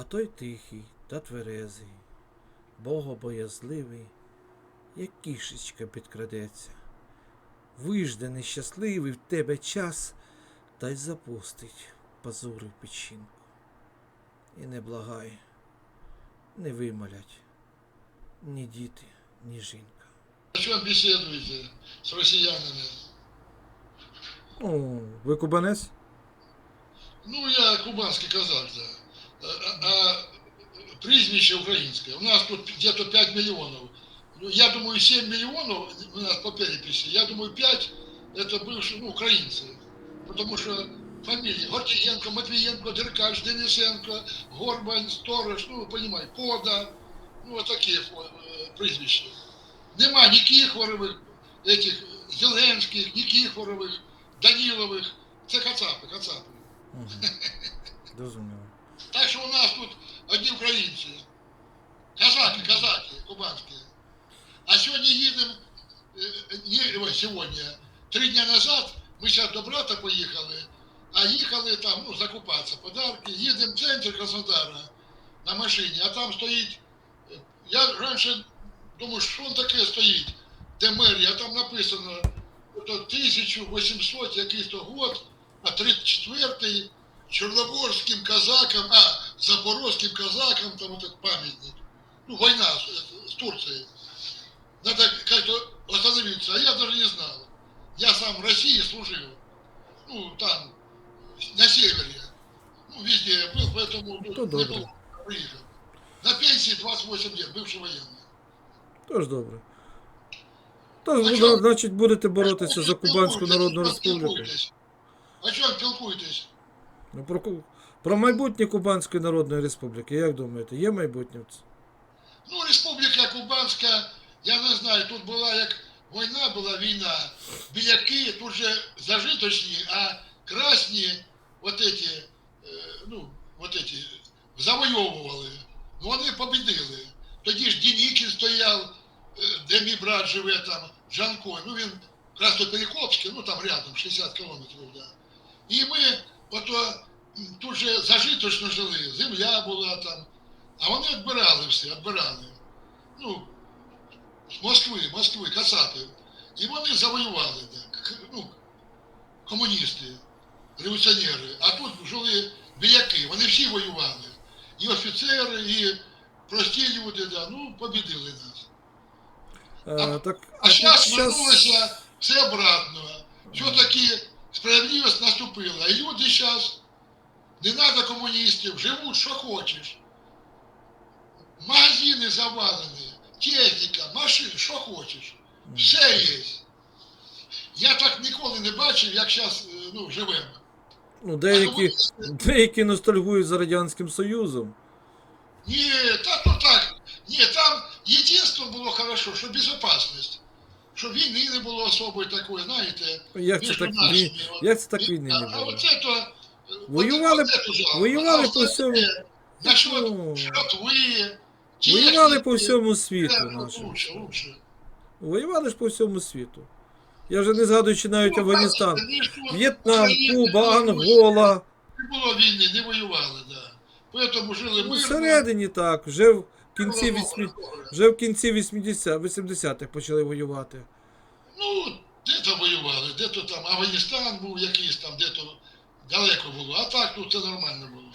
А той тихий та тверезий, богобоязливий, як кішечка підкрадеться. Вижде нещасливий в тебе час, та й запустить пазури печінку. І не благай, не вимолять ні діти, ні жінка. О чем беседуете с россиянами? О, ви кубанець? Ну, я кубанский казак, да. А, а- а прізвище українське. У нас тут где-то 5 миллионов. Ну, я думаю, 7 миллионов у нас по переписи. Я думаю, 5 это бывшие, ну, украинцы. Потому что фамилии Гордиенко, Матвиенко, Деркач, Денисенко, Горбань, Сторож, ну, понимаете, Пода. Ну, вот такие фо- э, прізвища. Нема ні Кіхворових, этих Зеленських, ні Кіхворових, Данілових. Це кацапи, кацапи. Угу. Зрозуміло. Так що у нас тут одні українці. Казаки, казаки, кубанські. А сьогодні їдемо, е, ні, ой, сьогодні, три дні назад, ми зараз до брата поїхали, а їхали там, ну, закупатися, подарки, їдемо в центр Краснодара на машині, а там стоїть, е, я раніше думаю, що він таке стоїть, де мерія, там написано, ото 1800 якийсь то год, а 34-й Чорноборським казакам, а, запорозьким казакам, там вот этот памятник. Ну, война с, с Турцией. Надо как-то остановиться. А я даже не знал. Я сам в России служил. Ну, там, на севере. Ну, везде я был, поэтому ну, То не добре. было, приехал. На пенсии 28 лет, бывший военный. Тож добре. Тож, А ну, чого- значить, будете боротися А за чому Кубанську спілкуєтесь? Народну Чому Республіку. спілкуєтесь? А чому спілкуєтесь? Ну, про, про майбутнє Кубанської Народної Республіки. Як думаєте, є майбутнє? Ну, Республіка Кубанська, я не знаю, тут була як війна, була війна. Біляки тут же зажиточні, а красні, от эти, е, ну, от эти, завойовували. Ну, вони побідили. Тоді ж Денікін стояв, е, де мій брат живе там, Жанко. Ну, він Красноперекопський, ну там рядом, 60 кілометрів, да. І ми ото м, тут же зажиточно жили, земля була там. А вони відбирали все, відбирали. Ну, з Москви, Москви, Кацапи. І вони завоювали, да, к- ну, комуністи, революціонери. А тут жили біляки, вони всі воювали. І офіцери, і прості люди, да, ну, побідили нас. Е, так, А зараз вернулося все обратно. Все-таки справедливість наступила. І люди зараз, не треба комуністів, живуть, що хочеш. Магазини завалені, техніка, машини, що хочеш. Все є. Я так ніколи не бачив, як зараз ну, живемо. ну, деякі, деякі ностальгують за Радянським Союзом. Ні, та то так. Ні, там єдинство було хорошо, що безпечність. Що війни не було особої такої, знаєте. Як це так, як це так війни не а оце то... Воювали- то воювали по всьому- Насчет Ну, Воювали по всьому світу. наші. Лучше, лучше. Воювали ж по всьому світу. Я вже не згадуючи навіть Ну, Афганістан. В'єтнам, Куба, Ангола. Не було війни, не воювали, да. Поэтому жили Ну, всередині так, вже в кінці, Було вісмі... добре. вже в кінці 80... 80-х почали воювати. Ну, де-то воювали, де-то там Афганістан був якийсь там, де-то далеко було. А так тут це нормально було.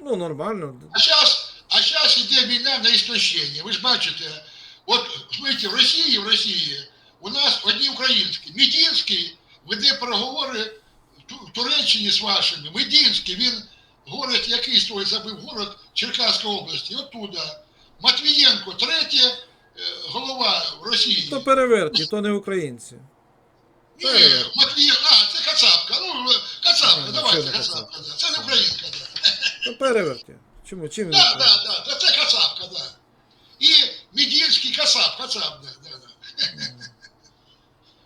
Ну, нормально. А зараз а щас іде війна на істощення. Ви ж бачите, от смотрите, в Росії, в Росії у нас одні українські. Медінський веде переговори в Туреччині з вашими. Медінський, він город, який той забив город Черкаської області, оттуда. Матвієнко, третє е, голова Росії. То перевертні, то не українці. Ні, Матвієнко, а, це Кацапка. Ну, Кацапка, давайте да. Це не українська, да. То перевертні. Чому? Чим він? Да, да, да, це Кацапка, да. І Медінський Кацап, Кацап, да, да, да.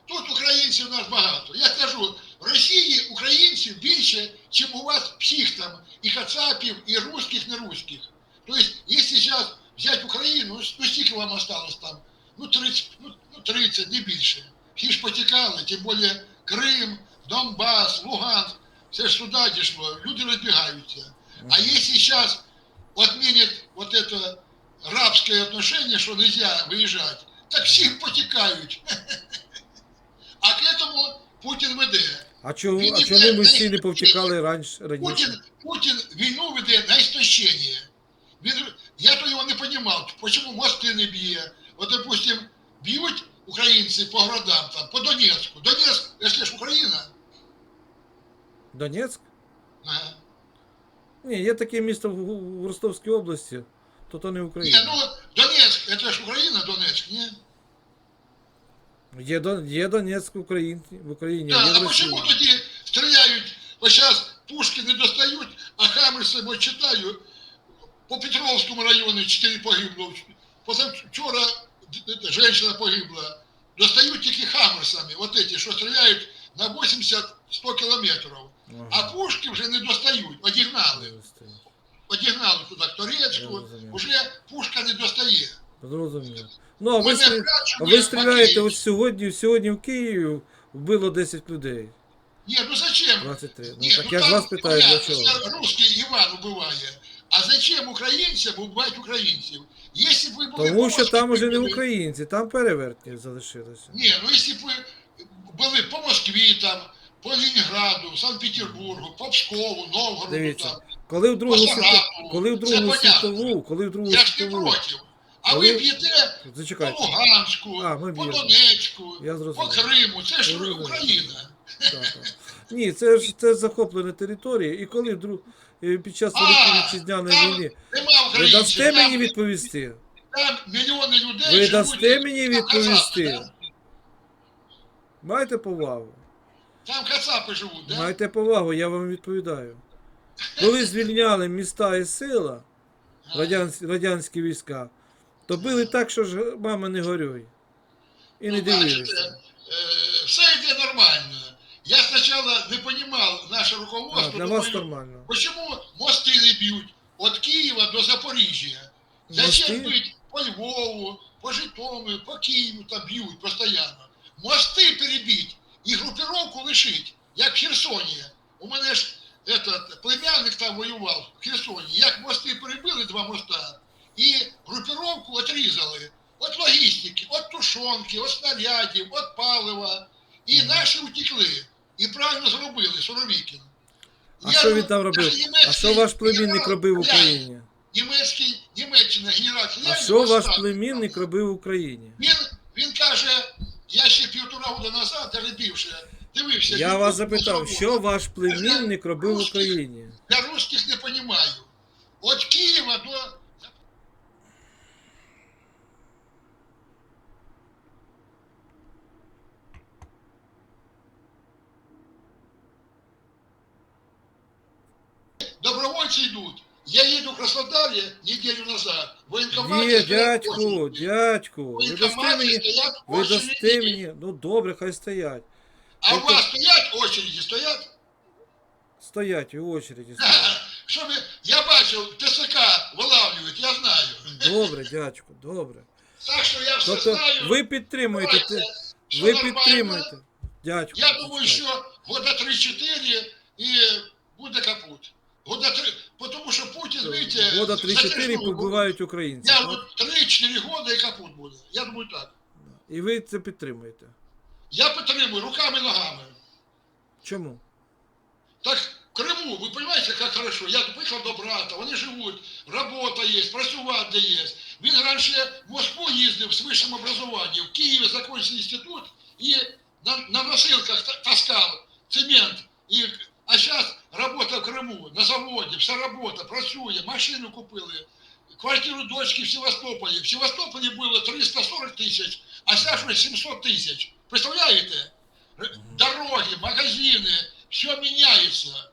Тут українців у нас багато. Я кажу, в Росії українців більше, ніж у вас всіх там, і кацапів, і русських, не русських. Тобто, якщо зараз взяти Україну, ну скільки вам осталось там? Ну 30, ну, ну, 30, не більше. Всі ж потікали, тим більше Крим, Донбас, Луганськ, все ж туди дійшло, люди розбігаються. А якщо зараз отменит вот это рабское отношение, что нельзя выезжать, так всем потекают. А к этому Путин веде. А чому, Він а іде чому ми на всі не їх повтікали раніше раніше? Путін, Путін війну веде на істощення. Він, я то його не розумів, чому мости не б'є. От, допустим, б'ють українці по городам, там, по Донецьку. Донецьк, якщо ж Україна, Донецьк? ага. Ні, є таке місто в, в Ростовській області, то то не Ні, Україна. ну Донецьк, це ж Україна, Донецьк, ні? Є, Дон, є Донецьк в Україні, в Україні, Да, є в а Росії. почему тоді стріляють, ось зараз пушки не достають, а Хаммерси, ось читаю, по Петровському району 4 погибло. Позавчора д- д- женщина погибла. Достають тільки Хаммерсами, от эти, що стріляють на 80-100 кілометрів. А пушки вже не достають, одігнали. Одігнали туди к Торецьку, вже пушка не достає. Зрозуміло. Ну, а ви, стрі... а ви стріляєте ось сьогодні, сьогодні в Києві вбило 10 людей. Ні, ну зачем? 23. Ну Ні, так ну я ж вас питаю, для чого? що Русський Іван убиває. А зачем українцям убивати українців? Якщо б ви були Тому що там уже не українці, там перевертні залишилися. Ні, ну якщо б ви були по Москві, там, по Ленинграду, Санкт-Петербургу, по Пскову, Новгороду, Дивіться, там, коли в Другу, світу... Коли в Другу світову, коли в Другу я ж не світову, проти. А Коли- ви б'єте по зачекайте, Луганську, А, ми по б'ємо. Донецьку, Я по. Криму, це ж. Україна. Так, так. Ні, це ж це захоплені території, і коли вдруг е, під час Великої Вітчизняної там війни Нема ви українців. дасте там- мені відповісти? Там мільйони людей Ви живуть, дасте мені там відповісти? да? Майте повагу. Там кацапи живуть, да? Майте повагу, я вам відповідаю. Коли звільняли міста і села, радянські, радянські війська, то били так, що ж мама не горюй. І не Ну, дивилися. е, все йде нормально. Я спочатку не розумів наше А, руководство, для вас думаю, нормально. почему мости не б'ють від Києва до Запоріжжя? Зачем бить по Львову, по Житомиру, по Києву там б'ють постійно? Мости перебить і групировку лишить, як в Херсоні. У мене ж этот, племянник там воював в Херсоні. Як мости перебили два моста, і групировку отрізали. От логістики, от тушонки, от снарядів, от палива. І наші утекли. І правильно зробили, Суровікін. А Я що він там робив? А що ваш племінник робив в Україні? Німецький, Німеччина, генерал А що ваш племінник робив в Україні? Він, він каже, я ще півтора року назад, більше, дивився. Я вас запитав, що ваш племінник робив в Україні? Для русських не Я їду в Краснодарі неділю назад. В воєнкоматі Є, стоять дядьку, очереди. дядьку, В ви дасте воєнкоматі мені, стоять ви очереди. дасте мені, ну добре, хай стоять. А у Тобто- вас стоять очереди, стоять? Стоять у очереді. стоять. Щоб я бачив, ТСК вилавлюють, я знаю. Добре, дядьку, добре. Так що я все Тобто знаю. ви підтримуєте, Давайте, те- що ви нормально. підтримуєте. Дядьку. Я думаю, почекайте. що года 3-4 і буде капут. Года 3, тому що Путін, видите, Года за 3-4 побивають українці. Я так? 3-4 года і капут буде. Я думаю так. І ви це підтримуєте. Я підтримую руками ногами. Чому? Так в Криму, ви розумієте, як хорошо. Я поїхав до брата, вони живуть, робота є, працювати є. Він раніше в Москву їздив з вищим образованням, в Києві закінчив інститут і на, на носилках таскав цемент. І, а зараз робота в Криму, на заводі, вся робота, працює, машину купили, квартиру дочки в Севастополі. В Севастополі було 340 тисяч, а зараз вже 700 тисяч. Представляєте? Р- Дороги, магазини, все міняється.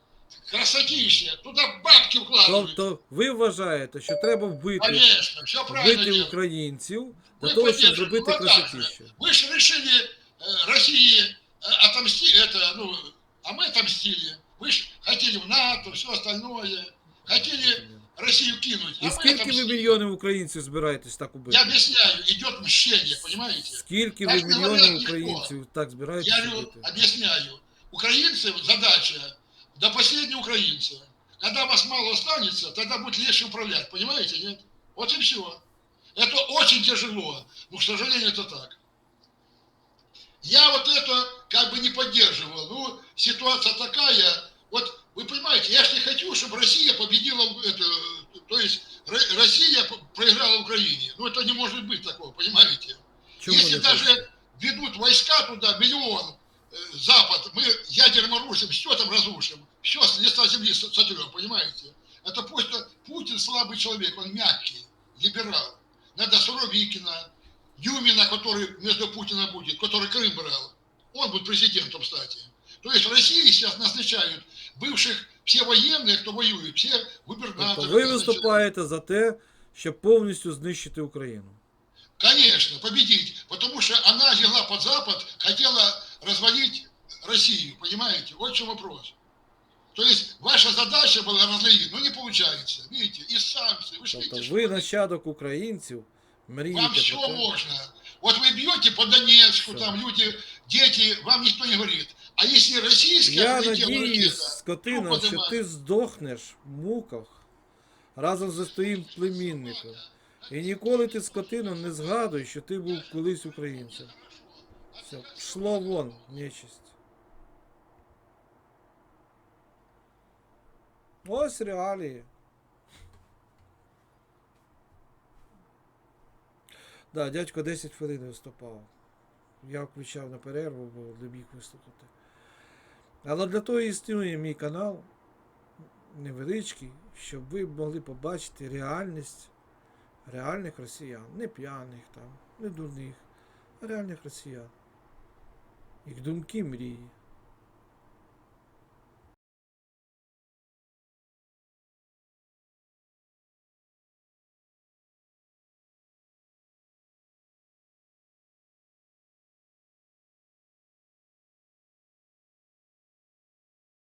Красотіще, туди бабки вкладають. Тобто ви вважаєте, що треба вбити, Конечно, все правильно вбити делают. українців для Ми того, щоб поддерживаем. зробити Ну, а так красотіще. Вы же решили э, России э, отомстить, это, ну, а мы отомстили. Вы же хотели в НАТО, все остальное. Хотели Россию кинуть, а І мы скільки ви отомстили. мільйонів українців збираєтесь так убити? Я объясняю, идет мщение, понимаете? Скільки Я ви ж не говорю, мільйонів ніхто. українців так збираєтесь Я говорю, убити? объясняю. Украинцев задача до последнего украинца. Когда вас мало останется, тогда будет легче управлять, понимаете, нет? Вот и все. Это очень тяжело, но, к сожалению, это так. Я вот это как бы не поддерживал. Ну, ситуация такая, вот вы понимаете, я же не хочу, чтобы Россия победила, это, то есть Ро- Россия проиграла Украине. Ну, это не может быть такого, понимаете? Чому Если даже хочете? ведут войска туда, миллион, э, Запад, мы ядерно рушим, все там разрушим, все с лица земли со- сотрем, понимаете? Это просто Путин слабый человек, он мягкий, либерал. Надо Суровикина, Юмина, который между Путина будет, который Крым брал. Он будет президентом, кстати. То есть России сейчас назначают бывших все военные, кто воюет, все губернаторы. Тобто ви назначают. виступаєте за те, щоб повністю знищити Україну. Конечно, победить. Потому что она легла под Запад, хотела развалить Россию, понимаете? Вот в чем вопрос. То есть ваша задача была разлить, но не получается. Видите, и санкции. Вы ж Тобто видите, ви что нащадок українців, вам мрієте все про те. можно. Вот вы бьете по Донецку, Всё. там люди, дети, вам никто не говорит. А если российская Я прилетела надіюсь, ракета, скотина, що ти здохнеш в муках разом зі своїм племінником. І ніколи ти, скотина, не згадуй, що ти був колись українцем. Все, пішло вон, нечисть. Ось реалії. Да, дядько 10 хвилин виступав. Я включав на перерву, бо не міг виступити. Але для того існує мій канал невеличкий, щоб ви могли побачити реальність реальних росіян. Не п'яних там, не дурних, а реальних росіян. Їх думки, мрії.